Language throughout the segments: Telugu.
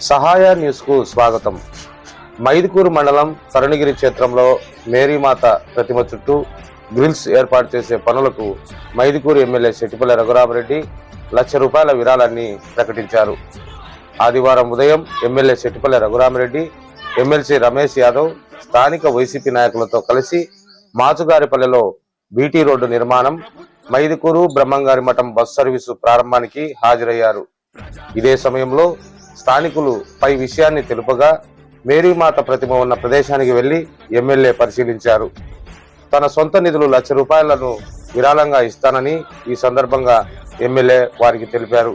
సహాయ న్యూస్కు స్వాగతం. మైదుకూరు మండలం కరుణగిరి క్షేత్రంలో మేరీమాత ప్రతిమ చుట్టూ గ్రిల్స్ ఏర్పాటు చేసే పనులకు మైదుకూరు ఎమ్మెల్యే శెట్టిపల్లి రఘురామరెడ్డి లక్ష రూపాయల విరాళాన్ని ప్రకటించారు. ఆదివారం ఉదయం ఎమ్మెల్యే శెట్టిపల్లి రఘురామరెడ్డి ఎమ్మెల్సీ రమేష్ యాదవ్ స్థానిక వైసీపీ నాయకులతో కలిసి మాచుగారిపల్లెలో బీటీ రోడ్డు నిర్మాణం మైదుకూరు బ్రహ్మంగారి మఠం బస్ సర్వీసు ప్రారంభానికి హాజరయ్యారు. ఇదే సమయంలో స్థానికులు పై విషయాన్ని తెలుపగా మేరీమాత ప్రతిమ ఉన్న ప్రదేశానికి వెళ్ళి ఎమ్మెల్యే పరిశీలించారు. తన సొంత నిధులు లక్ష రూపాయలను విరాళంగా ఇస్తానని ఈ సందర్భంగా ఎమ్మెల్యే వారికి తెలిపారు.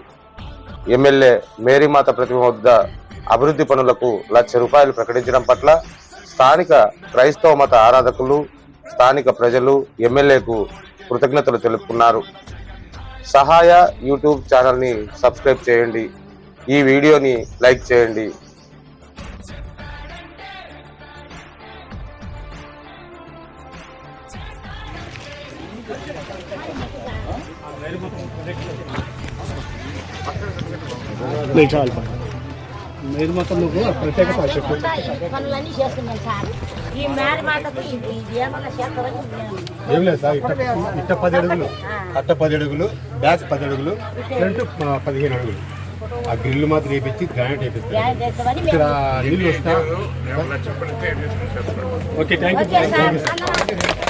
ఎమ్మెల్యే మేరీమాత ప్రతిమ వద్ద అభివృద్ధి పనులకు లక్ష రూపాయలు ప్రకటించడం పట్ల స్థానిక క్రైస్తవ మత ఆరాధకులు స్థానిక ప్రజలు ఎమ్మెల్యేకు కృతజ్ఞతలు తెలుపుకున్నారు. సహాయ యూట్యూబ్ ఛానల్ని సబ్స్క్రైబ్ చేయండి. ఈ వీడియోని లైక్ చేయండి. మీరు ఈ పనులన్నీ చేసుకున్నాం సార్ ఈ మేర ఏం లేదు సార్ ఇట్ట ఇట్ట పది అడుగులు. అట్ట పది అడుగులు బ్యాక్ పది అడుగులు ఫ్రంట్ పదిహేను అడుగులు. ఆ గ్రిల్ మాత్రం వేపించి గ్రానైట్ చేస్తామని ఇక్కడ నీళ్ళు వస్తా ఓకే థ్యాంక్ యూ